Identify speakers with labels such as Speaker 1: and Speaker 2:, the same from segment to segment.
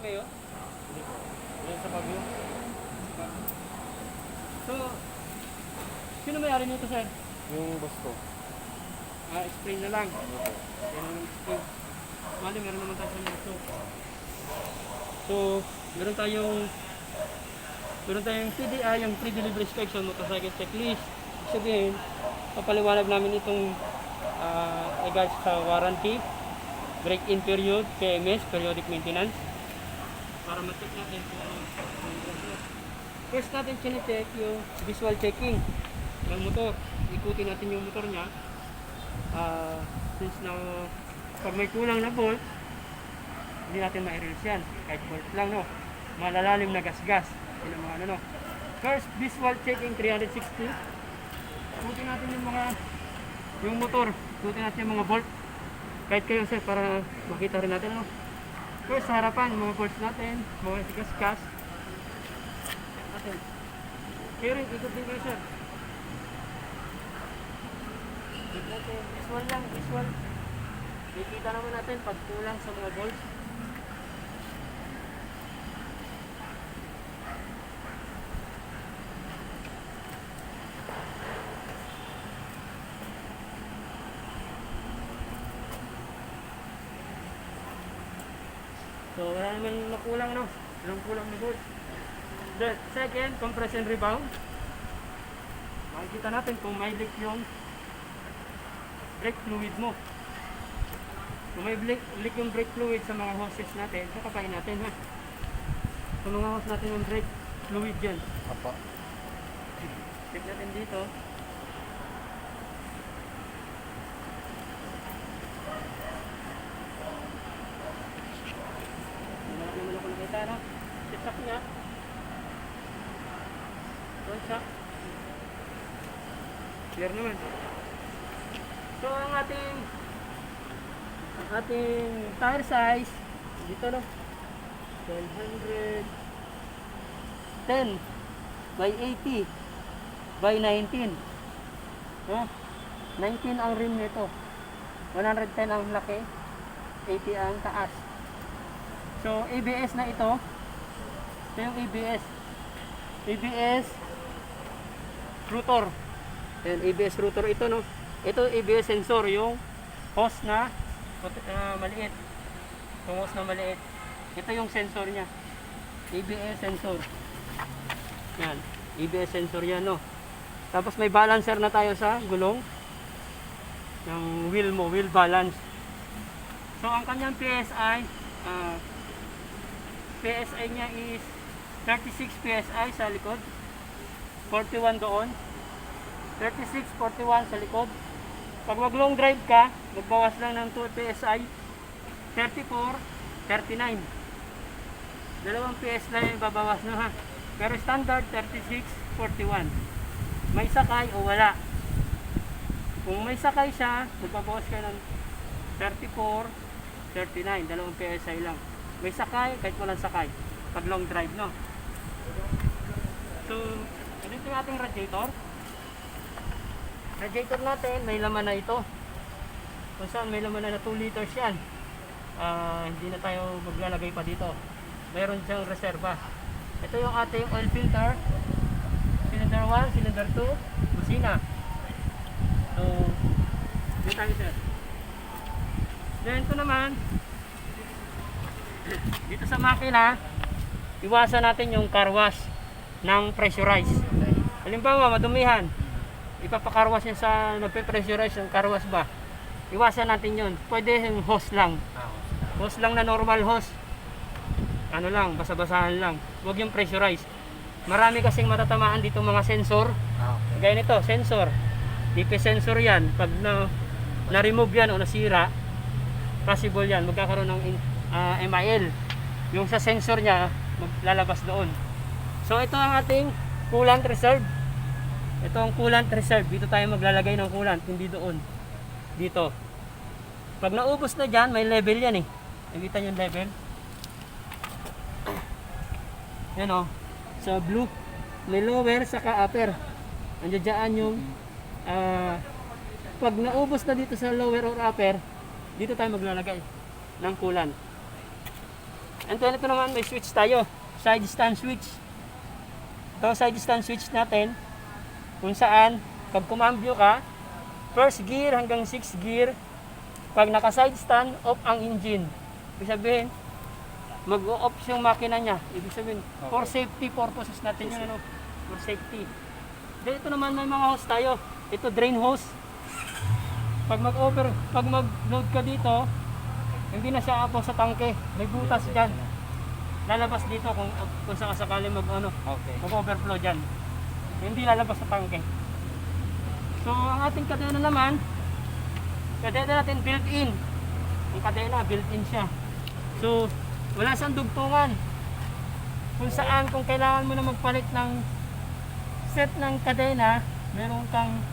Speaker 1: Mayo?
Speaker 2: Hindi po. Yan sa Baguio.
Speaker 1: So, sino may-ari nito, sir?
Speaker 2: Yung boss ko.
Speaker 1: Ah, spray na lang. Yan ang spray. Mali, meron naman tayo sa nito. So, meron tayong meron tayong PDI, yung pre-delivery inspection, motorcycle checklist. Sabihin, papaliwanag namin itong uh, regards sa warranty, break-in period, PMS, periodic maintenance, para ma-check natin kung ano. First natin chinecheck yung visual checking ng motor. Ikutin natin yung motor niya. Ah, since na pag may kulang na bolt, hindi natin ma-erase yan. Kahit bolt lang, no? Malalalim na gasgas. Yun ang mga ano, no? First, visual checking 360. Ikutin natin yung mga yung motor. Ikutin natin yung mga bolt. Kahit kayo, sir, para makita rin natin, no? First, sa harapan, mga bolts natin, mga. Check natin. Kayo rin, ikot din kayo, sir. Natin. Visual lang, visual. Kikita naman natin pag kulang sa mga bolts. Wala naman nakulang no. Walang kulang na bolts. The second, compression rebound. Makikita natin kung may leak yung brake fluid mo. Kung may leak, leak yung brake fluid sa mga hoses natin, kakapain natin ha. Sa mga hose natin yung brake fluid dyan.
Speaker 2: Apa.
Speaker 1: Check natin dito. Wala naman ako nakita na. Sisak niya. Doon siya. Clear naman. So ang ating ang ating tire size. Dito no? 1200 10 by 80 by 19 huh? 19 ang rim nito. 110 ang laki 80 ang taas. So ABS na ito. Ito yung ABS ABS rotor Ayan, ABS rotor ito no? Ito ABS sensor yung hose na uh, maliit. Yung hose na maliit. Ito yung sensor niya. ABS sensor. Yan. ABS sensor yan no? Tapos may balancer na tayo sa gulong. Ng wheel mo wheel balance. So ang kanyang PSI ah, PSI niya is 36 PSI sa likod. 41 doon. 36, 41 sa likod. Pag wag long drive ka, magbawas lang ng 2 PSI. 34, 39. Dalawang PS lang yung babawas no ha. Pero standard 36, 41. May sakay o wala. Kung may sakay siya, magbabawas ka ng 34, 39. Dalawang PSI lang. May sakay, kahit walang sakay. Pag long drive no. So, dito yung ating radiator radiator natin may laman na ito. Kung saan may laman na, na 2 liters yan. Ah, hindi na tayo maglalagay pa dito. Mayroon siyang reserva. Ito yung ating oil filter. Cylinder 1, cylinder 2 busina. So dito tayo sir. Then ito naman. Dito sa makina iwasan natin yung car wash ng pressurize halimbawa madumihan ipapakarwas niya sa nagpe-pressurize ng karwas ba? Iwasan natin yun. Pwede yung hose lang. Hose lang. Na normal hose. Ano lang basa-basahan lang. Huwag yung pressurize. Marami kasing matatamaan dito mga sensor. Gaya nito sensor. DP sensor yan. Pag na, na-remove yan o nasira possible yan. Magkakaroon ng in- ah, MIL yung sa sensor niya maglalabas doon. So ito ang ating coolant reserve ito ang coolant reserve. Dito tayo maglalagay ng coolant, hindi doon. Dito. Pag naubos na dyan, may level yan eh. Nakita yung level? Yan o. Sa blue. May lower, saka upper. Andiyan dyan yung ah, pag naubos na dito sa lower or upper, dito tayo maglalagay ng coolant. And then ito naman may switch tayo. Side stand switch. Ito side stand switch natin. Kung saan, pag kumambyo ka, first gear hanggang 6 gear, pag naka side stand, off ang engine. Ibig sabihin, mag-off yung makina niya. Ibig sabihin, for safety purposes natin yun, ano? For safety. Then ito naman may mga hose tayo. Ito drain hose. Pag mag-over, pag mag-load ka dito, hindi na siya apo sa tangke. May butas dyan. Lalabas dito kung, kung sakasakali mag, ano,
Speaker 2: Okay.
Speaker 1: mag-overflow dyan. Hindi lalabas sa tangke. So, ang ating kadena naman, kadena natin built-in. Ang kadena, built-in siya. So, wala siyang dugtungan. Kung saan, kung kailangan mo na magpalit ng set ng kadena, meron kang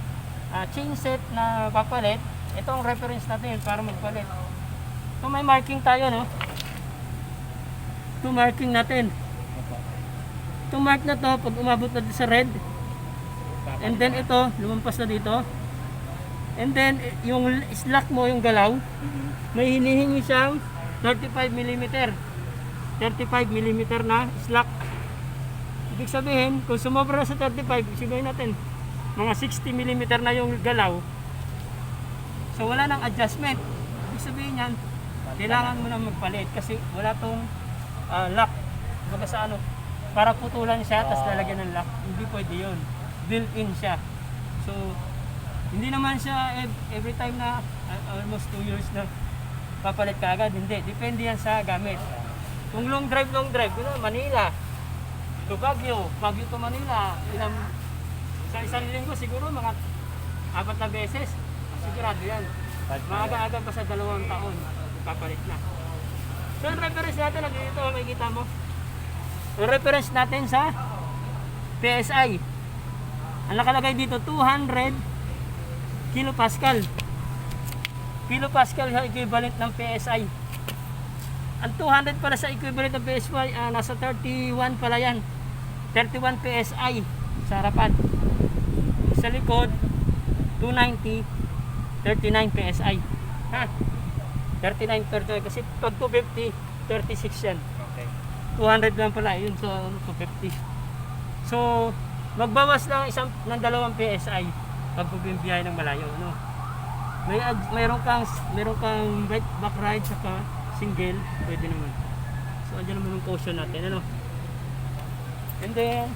Speaker 1: ah, chain set na papalit, ito ang reference natin para magpalit. So, may marking tayo, no? Ito marking natin. Itong mark na to, pag umabot na sa red, and then ito, lumampas na dito, and then yung slack mo, yung galaw, may hinihingi siyang 35 mm. 35 mm na slack. Ibig sabihin, kung sumobra sa 35, sabihin natin, mga 60 mm na yung galaw. So wala nang adjustment. Ibig sabihin yan, kailangan mo na magpalit kasi wala tong ah, lock. Baga sa ano, para putulan siya tapos lalagyan ng lock. Hindi pwede yun. Built-in siya. So, hindi naman siya ev- every time na ah, almost 2 years na papalit ka agad. Hindi. Depende yan sa gamit. Kung long drive, long drive, yun na, Manila. To Baguio. Baguio to Manila. Ilang, sa isang linggo siguro mga apat na beses. Sigurado yan. Maaga-aga pa sa dalawang taon. Papalit na. So, yung reference natin, nandito, makikita mo. Yung reference natin sa PSI. Ang nakalagay dito, 200 kilopascal. Kilopascal sa equivalent ng PSI. Ang 200 pala sa equivalent ng PSI, ah, nasa 31 pala yan. 31 PSI sa harapan. Sa likod, 290, 39 PSI. Ha? 39, 39 kasi pag 250, 36 yan.
Speaker 2: Okay.
Speaker 1: 200 lang pala, yun sa ano, 250. So, magbawas lang isang ng dalawang PSI pag bubiyahe ng malayo, ano. May mayroon kang mayroon kang right back ride saka single, pwede naman. So, andyan naman yung caution natin, ano. And then,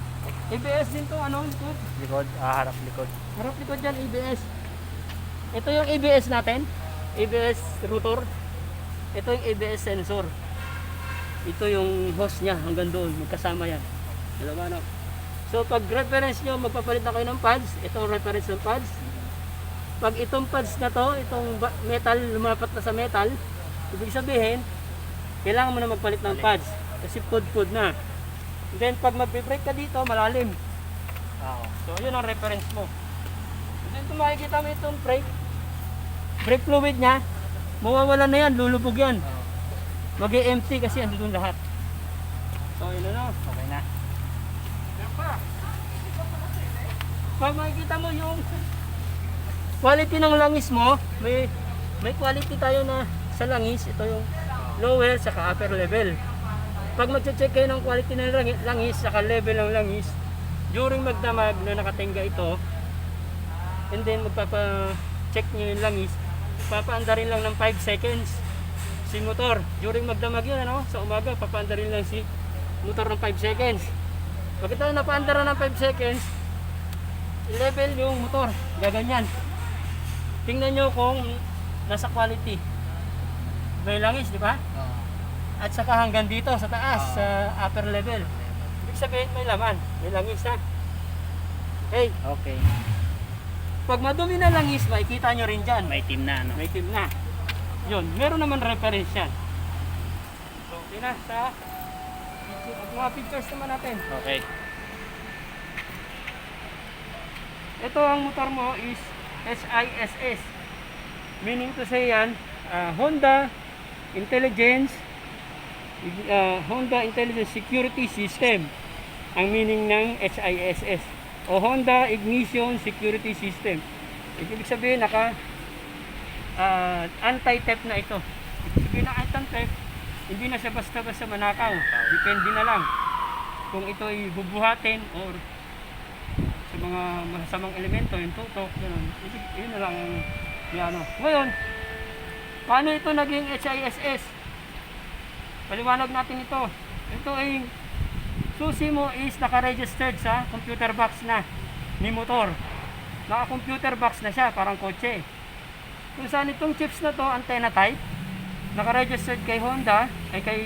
Speaker 1: ABS din to, ano, likod.
Speaker 2: Likod, ah, harap likod.
Speaker 1: Harap likod dyan, ABS. Ito yung ABS natin. ABS rotor. Ito yung ABS sensor. Ito yung hose niya hanggang doon. Magkasama yan. Dalawa na. So pag reference nyo, magpapalit na kayo ng pads. Ito ang reference ng pads. Pag itong pads na to, itong metal, lumapat na sa metal, ibig sabihin, kailangan mo na magpalit ng pads. Kasi pud-pud na. Then pag mag-brake ka dito, malalim. So, yun ang reference mo. Then, kung makikita mo itong brake, brake fluid niya, mawawala na yan, lulubog yan. mag empty kasi andun lahat. So, yun na.
Speaker 2: Okay na.
Speaker 1: Pag makikita mo yung quality ng langis mo, may may quality tayo na sa langis, ito yung lower saka upper level. Pag magche-check kayo ng quality ng langi- langis saka level ng langis, during magdamag na nakatingga ito, and then magpapa-check nyo yung langis, papaanda rin lang ng 5 seconds si motor. During magdamag yun, ano, sa umaga, papaanda rin lang si motor ng 5 seconds. Pag ito napaanda rin ng 5 seconds, level yung motor. Gaganyan. Tingnan nyo kung nasa quality. May langis, di ba?
Speaker 2: Oo.
Speaker 1: At saka hanggang dito sa taas, sa upper level. Ibig sabihin may laman, may langis na. Okay,
Speaker 2: Okay.
Speaker 1: pag madumi na langis, makikita nyo rin dyan.
Speaker 2: May team na, ano?
Speaker 1: May team na. Yun, meron naman reference yan. So, okay na sa at mga pictures naman natin.
Speaker 2: Okay.
Speaker 1: Ito ang motor mo is SISS. Meaning to say yan, ah, Honda Intelligence ah, Honda Intelligence Security System ang meaning ng SISS o Honda Ignition Security System. Ibig sabihin naka ah, anti-theft na ito. Ibig sabihin na anti-theft, hindi na siya basta-basta manakaw. Depende na lang kung ito ay bubuhatin or mga masasamang elemento, yung tutok. Ibig- Yun na lang ang yung ano. Ngayon, paano ito naging HISS? Paliwanag natin ito. Ito ay susi mo is naka-registered sa computer box na ni motor. Naka-computer box na siya, parang kotse. Kung saan itong chips na to, antenna type, naka-registered kay Honda, ay kay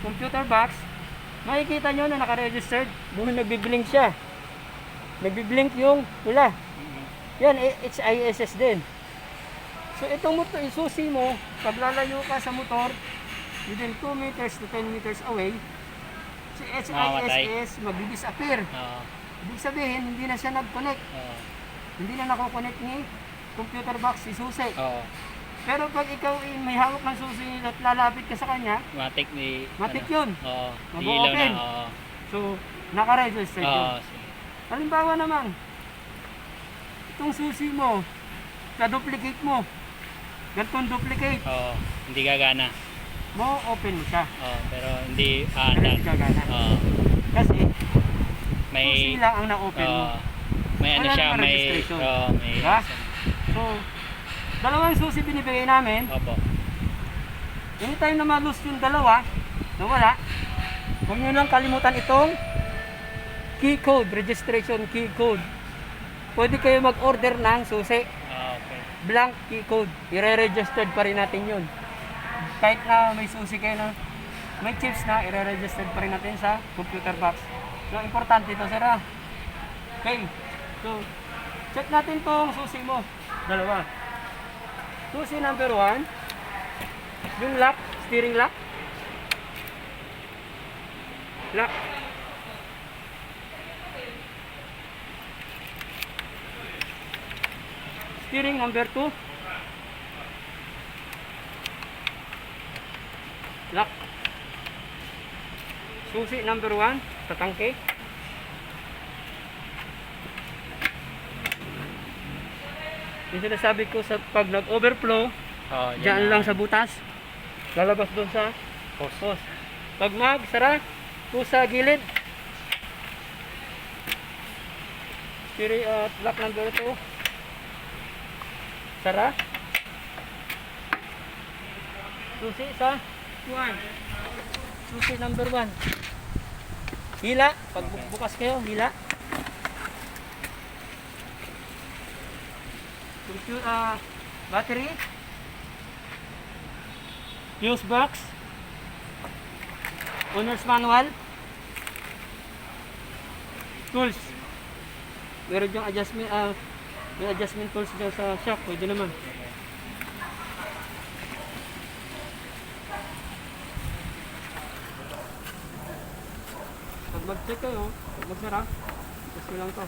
Speaker 1: computer box, makikita nyo na naka-registered, doon nagbiblink siya. Nagbiblink yung pula. Yan, eh, HISS din. So itong motor, isusi mo, pag lalayo ka sa motor, within 2 meters to 10 meters away, si. HISS magdi-disappear.
Speaker 2: Oo.
Speaker 1: Ibig sabihin, hindi na siya nag-connect.
Speaker 2: Oo.
Speaker 1: Hindi na nako-connect ni computer box si susi.
Speaker 2: Oo.
Speaker 1: Pero pag ikaw ay may hawak ng susi at lalapit ka sa kanya,
Speaker 2: Matik ni...
Speaker 1: Matik
Speaker 2: ano?
Speaker 1: yun.
Speaker 2: Oo. Ilaw na. Oo.
Speaker 1: so naka-register
Speaker 2: Oo.
Speaker 1: yun. Halimbawa naman, itong susi mo, ka-duplicate mo, ganitong duplicate,
Speaker 2: Oo. Hindi gagana.
Speaker 1: mo open mo siya.
Speaker 2: Oo. Pero hindi
Speaker 1: Pero
Speaker 2: aandar.
Speaker 1: hindi gagana.
Speaker 2: Oo.
Speaker 1: Kasi,
Speaker 2: May...
Speaker 1: susi lang ang na-open mo.
Speaker 2: Oo. May ano
Speaker 1: Wala
Speaker 2: siya,
Speaker 1: namang
Speaker 2: may...
Speaker 1: registration.
Speaker 2: Oo. May...
Speaker 1: Diba? So, dalawang susi binibigay namin,
Speaker 2: Opo.
Speaker 1: anytime na malus yung dalawa, nawala, huwag nyo lang kalimutan itong key code, registration key code. Pwede kayo mag-order ng susi.
Speaker 2: Ah, okay.
Speaker 1: blank key code. I-re-registered pa rin natin yun. Kahit na may susi kayo na may chips na, i-re-registered pa rin natin sa computer box. So, importante ito, sir. ah. Okay. So, check natin tong susi mo. Dalawa. Susi number one. Yung lock, steering lock. Lock. Steering number 2. Lock. Susi number 1 sa tangke. Yung sinasabi ko sa pag nag-overflow,
Speaker 2: Oo.
Speaker 1: diyan lang sa butas. Lalabas doon sa
Speaker 2: Post.
Speaker 1: post. Pag mag, sara, po sa gilid. Steering at lock number 2. Sara. Susi sa 1. Susi number 1. Hila. Pag bu- bukas kayo, hila. Computer, ah, battery. Fuse box. Owner's manual. Tools. Meron yung adjustment, ah, may adjustment tools dyan sa shop. Pwede naman. Pag mag-check kayo, pag magsara, tapos ko lang to.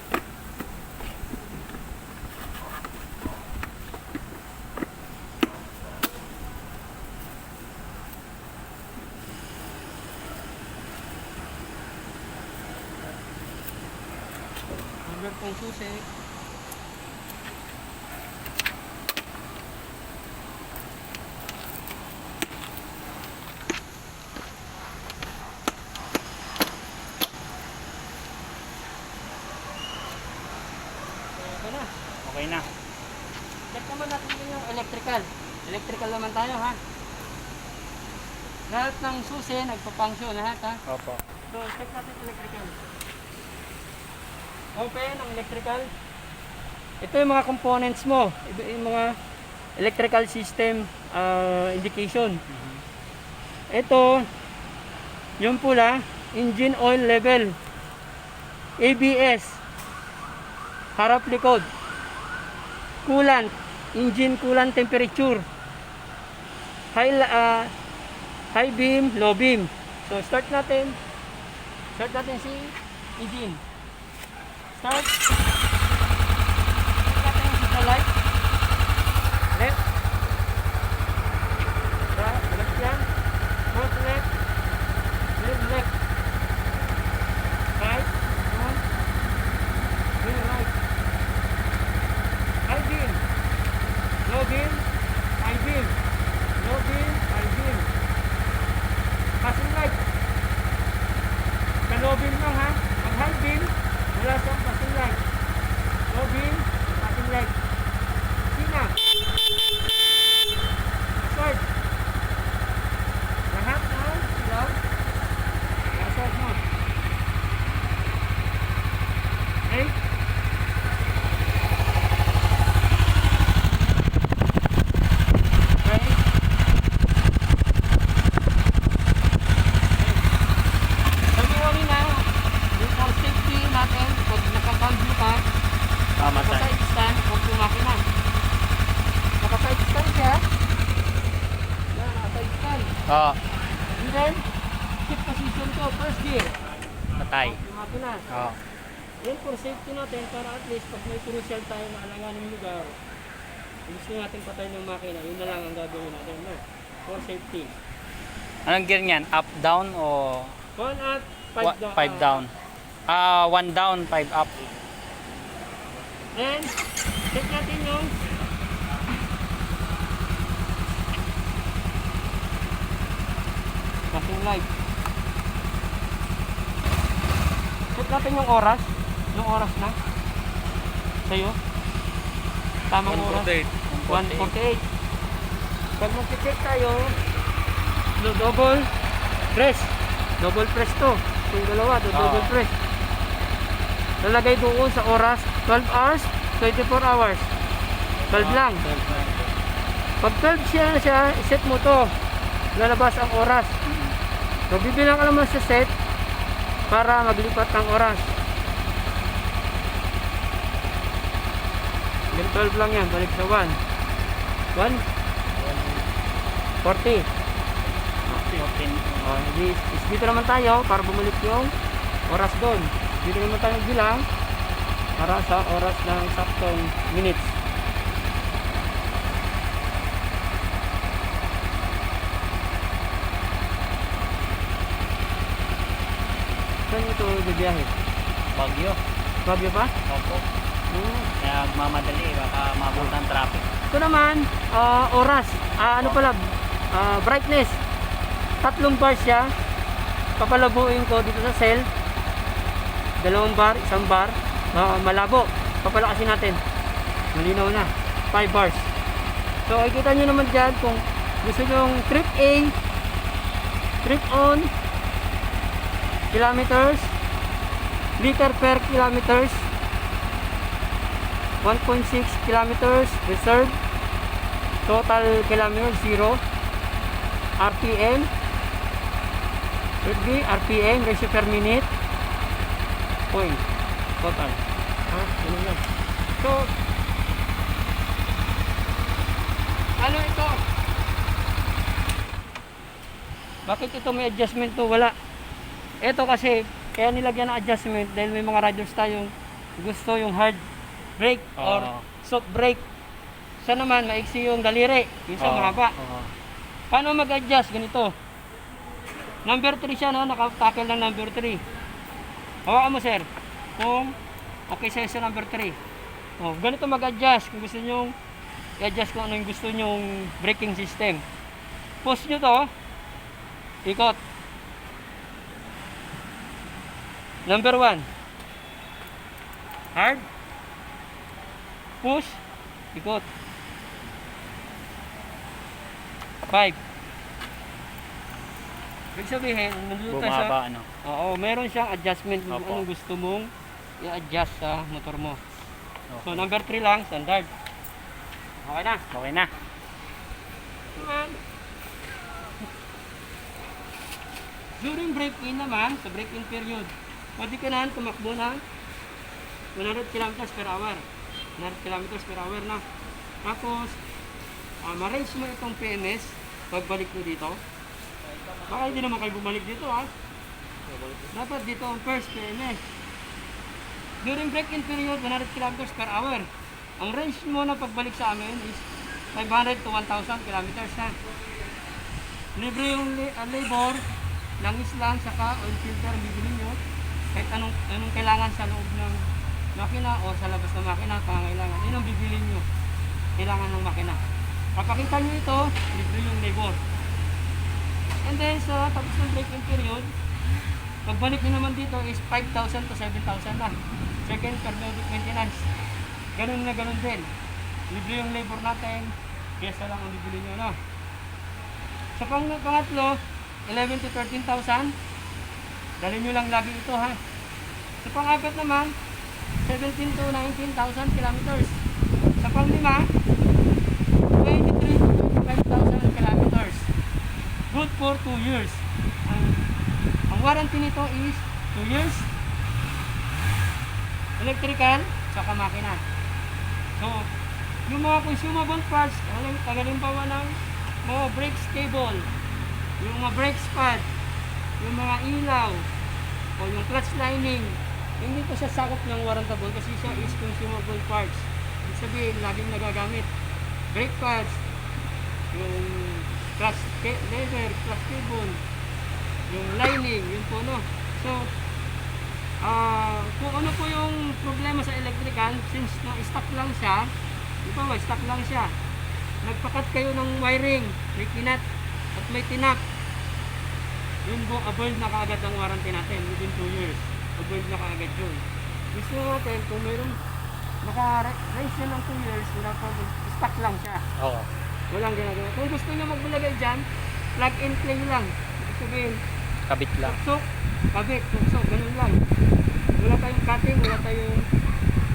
Speaker 1: Number pong. Okay na.
Speaker 2: Okay na.
Speaker 1: Check naman natin din yung electrical. Electrical naman tayo ha. Lahat ng susi nagpa-function lahat ha.
Speaker 2: Opo.
Speaker 1: So, check natin electrical. Open ang electrical. Ito yung mga components mo. Ito yung mga electrical system ah, indication. Ito, yung pula, engine oil level. ABS, harap likod. Coolant, engine coolant temperature. High, ah, high beam, low beam. So, start natin. Start natin si engine. Start. Start natin si light. Left. Right. Left yan. Fourth left. Left left. Right. One. Then right. High beam. Low beam. High beam. Low beam. High beam. ignition ko, first gear.
Speaker 2: Patay.
Speaker 1: Yung makina.
Speaker 2: Oo.
Speaker 1: Yan for safety natin para at least pag may crucial tayo na alanganin lugar, gusto natin patay ng makina, yun na lang ang gagawin natin, no? For safety.
Speaker 2: Anong gear niyan? Up, down, o
Speaker 1: One up, five
Speaker 2: wa-
Speaker 1: down.
Speaker 2: five
Speaker 1: ah,
Speaker 2: down? Ah, one down, five up.
Speaker 1: Then, check natin yung passing light. Check natin yung oras. Yung oras na. Sa'yo. Tamang oras. 148. Pag mag-check tayo, no, double press. Double press to. Yung dalawa,
Speaker 2: Oo.
Speaker 1: double press. Lalagay doon sa oras, 12 hours, 24 hours. 12 lang. Pag 12 siya, siya set mo to. Lalabas ang oras. So, bibilang ka naman sa set para maglipat ng oras. Then 12 lang yan, balik sa 1. 1? 40.
Speaker 2: 14.
Speaker 1: Oh, di, is dito naman tayo para bumalik yung oras doon. Dito naman tayo bilang para sa oras ng saktong minutes. Saan ito bibiyahe?
Speaker 2: Bagyo.
Speaker 1: Bagyo ba?
Speaker 2: Opo.
Speaker 1: Hmm.
Speaker 2: Kaya magmamadali, baka mabot ng traffic.
Speaker 1: Ito naman, ah, oras. Ah, ano pala? Ah, brightness. Tatlong bars siya. Papalabuin ko dito sa cell. Dalawang bar, isang bar. Ah, malabo. Papalakasin natin. Malinaw na. 5 bars. So, ikita nyo naman dyan kung gusto nyo trip A, trip on, kilometers, liter per kilometers, 1.6 kilometers reserve. Total kilometers zero. RPM should be RPM ratio per minute. Point. Total. Ha lang. So ano ito? Bakit ito may adjustment to? Wala. Ito kasi kaya nilagyan ng adjustment dahil may mga riders tayong gusto yung hard or
Speaker 2: Oo.
Speaker 1: soft brake. Sa naman, maiksi yung daliri. Minsan
Speaker 2: Oo.
Speaker 1: mahaba.
Speaker 2: Oo.
Speaker 1: Paano mag-adjust? Ganito. Number 3 siya, no? Nakatackle ng number 3. Hawakan mo, sir. Kung okay sa'yo sa number 3. Oh, ganito mag-adjust. Kung gusto nyo i-adjust kung ano yung gusto nyong braking system. Post nyo to. Ikot. Number 1. Hard. Push. Ikot. 5. Ibig sabihin, nandito tayo sa...
Speaker 2: Bumaba, ano.
Speaker 1: Oo, meron siyang adjustment kung
Speaker 2: Opo.
Speaker 1: anong gusto mong i-adjust sa motor mo. So,
Speaker 2: Okay.
Speaker 1: number 3 lang, standard. Okay na.
Speaker 2: Okay na.
Speaker 1: Naman. During break-in naman, sa break-in period, pwede ka na tumakbo ng 100 km per hour. 100 km per hour na. Tapos, uh, ma-range mo itong PMS pagbalik mo dito. Baka hindi naman kayo bumalik dito ha. Dapat dito ang first PMS. During break-in period, 100 km per hour. Ang range mo na pagbalik sa amin is 500 to 1,000 kilometers na. Libre yung uh, labor, langis lang, saka oil filter bibili nyo. Kahit anong, anong kailangan sa loob ng makina o sa labas ng makina, pangailangan. Yun ang bibili nyo. Kailangan ng makina. Kapakita nyo ito, libre yung labor. And then sa tapos ng break-in period, pagbalik nyo naman dito is 5,000 to 7,000 na. Second periodic maintenance. Ganun na ganun din. Libre yung labor natin, kesa lang ang bibili nyo, no? Sa pang pangatlo, 11 to 13,000. Dali nyo lang lagi ito, ha? Sa pang-apat naman, 17 to 19,000 kilometers. Sa pang-lima, 23 to 25,000 kilometers. Good for 2 years. Ang, ang warranty nito is 2 years. Electrical, saka makina. So, yung mga consumable parts, kagalimbawa ng mga brakes cable, yung mga brakes pad, yung mga ilaw, o yung clutch lining, hindi ko siya sakop ng warrantable kasi siya is consumable parts. Ibig sabihin, laging nagagamit. Brake pads, yung clutch lever, clutch cable, yung lining, yun po no. So, ah kung ano po yung problema sa electrical, since na-stuck lang siya, di ba stuck lang siya, nagpakat kayo ng wiring, may kinat at may tinak, yun po, avoid na kaagad ang warranty natin within 2 years. Avoid na kaagad yun. Gusto natin, kung mayroong naka-raise yun ng 2 years, wala pa, stuck lang siya.
Speaker 2: Oo.
Speaker 1: Walang ginagawa. Kung gusto nyo maglagay dyan, plug and play lang. Ibig sabihin,
Speaker 2: Kabit lang.
Speaker 1: tuksok, kabit, tuksok, ganun lang. Wala tayong cutting, wala tayong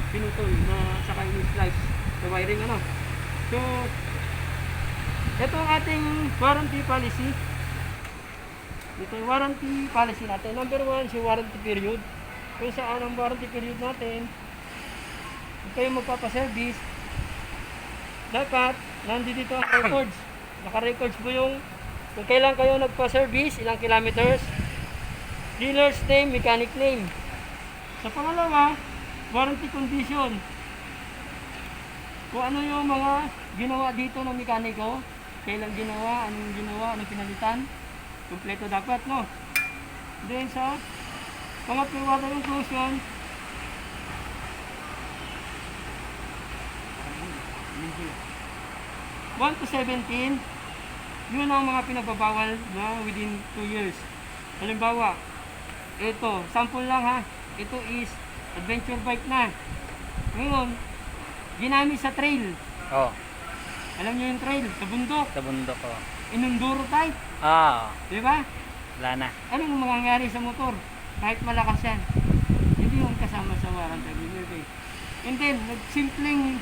Speaker 1: pinutol na saka yung slice sa wiring ano. So, ito ang ating warranty policy. Ito yung warranty policy natin. Number one, si warranty period. Kung saan ang warranty period natin, kung kayo magpapaservice, dapat nandito ang records. Naka-records po yung kung kailan kayo nagpa-service, ilang kilometers, dealer's name, mechanic name. Sa pangalawa, warranty condition. Kung ano yung mga ginawa dito ng mekaniko, kailan ginawa, anong ginawa, anong pinalitan, kumpleto dapat, no? Then sa pangatlo water inclusion, 1 to 17, yun ang mga pinagbabawal na within 2 years. Halimbawa, ito, sample lang ha, ito is adventure bike na. Ngayon, ginamit sa trail.
Speaker 2: Oo.
Speaker 1: Alam niyo yung trail, sa bundok,
Speaker 2: Sa bundok ko.
Speaker 1: inunduro type,
Speaker 2: Ah,
Speaker 1: di ba?
Speaker 2: wala na.
Speaker 1: Anong mangyayari sa motor? Kahit malakas yan. Hindi yung kasama sa warranty delivery. And then, nagsimpleng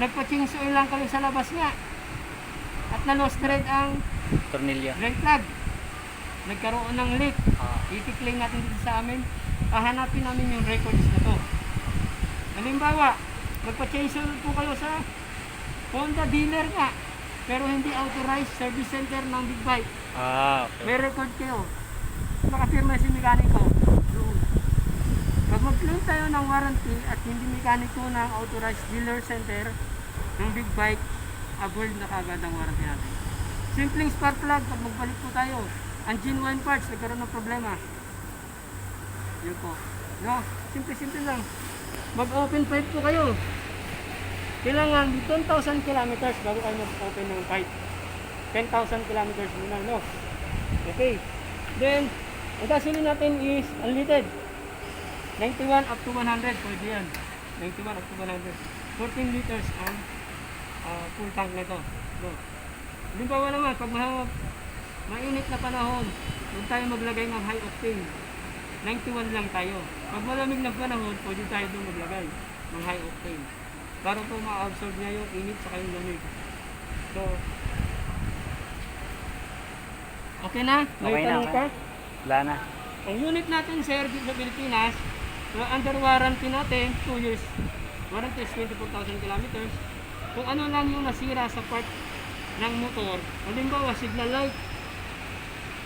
Speaker 1: nagpa-change oil lang kayo sa labas nga. At na-lost thread ang
Speaker 2: Tornilyo.
Speaker 1: brake plug. Nagkaroon ng leak.
Speaker 2: Ah.
Speaker 1: Itiklay natin dito sa amin. Hahanapin namin yung records na to. Halimbawa, magpa-change oil po kayo sa Honda dealer nga. Pero hindi authorized service center ng big bike.
Speaker 2: Ah, okay.
Speaker 1: May record kayo. Nakapirma si mekaniko. Pag mag-claim tayo ng warranty at hindi mekaniko ng authorized dealer center ng big bike, avoid na kagad ang warranty natin. Simpleng spark plug, pag magbalik po tayo, ang genuine parts, nagkaroon ng problema. Yun po. No? Simple-simple lang. Mag-open pipe po kayo. Kailangan 10,000 kilometers bago kayo mag-open ng pipe. 10,000 kilometers muna, no? Okay. Then, ang gasoline natin is unleaded. 91 up to 100, pwede yan. 91 up to 100. 14 liters ang ah, full tank nito. No. Halimbawa naman, pag ma- mainit na panahon, huwag tayo maglagay ng high octane. 91 lang tayo. Pag malamig na panahon, pwede tayo doon maglagay ng high octane. Para po ma-absorb niya yung init sa yung lamig. So, okay na? May
Speaker 2: Okay na,
Speaker 1: tanong
Speaker 2: okay.
Speaker 1: ka?
Speaker 2: Wala na.
Speaker 1: Ang unit natin sa Airbus sa Pilipinas, under warranty natin, 2 years. Warranty is 24,000 kilometers. Kung ano lang yung nasira sa part ng motor, halimbawa signal light,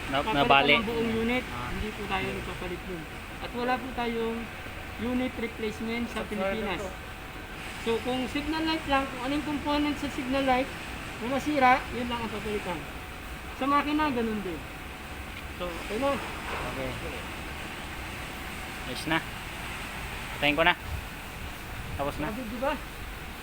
Speaker 2: Na,
Speaker 1: papalitan
Speaker 2: nabali.
Speaker 1: ng buong unit,
Speaker 2: Ah.
Speaker 1: hindi po tayo nagpapalit yun. At wala po tayong unit replacement sa Pilipinas. So kung signal light lang, kung anong component sa signal light na masira, yun lang ang papalitan. Sa makina, ganun din. So, okay na.
Speaker 2: Okay. Ayos na. Patayin ko na. Tapos na.
Speaker 1: Sabi, di ba?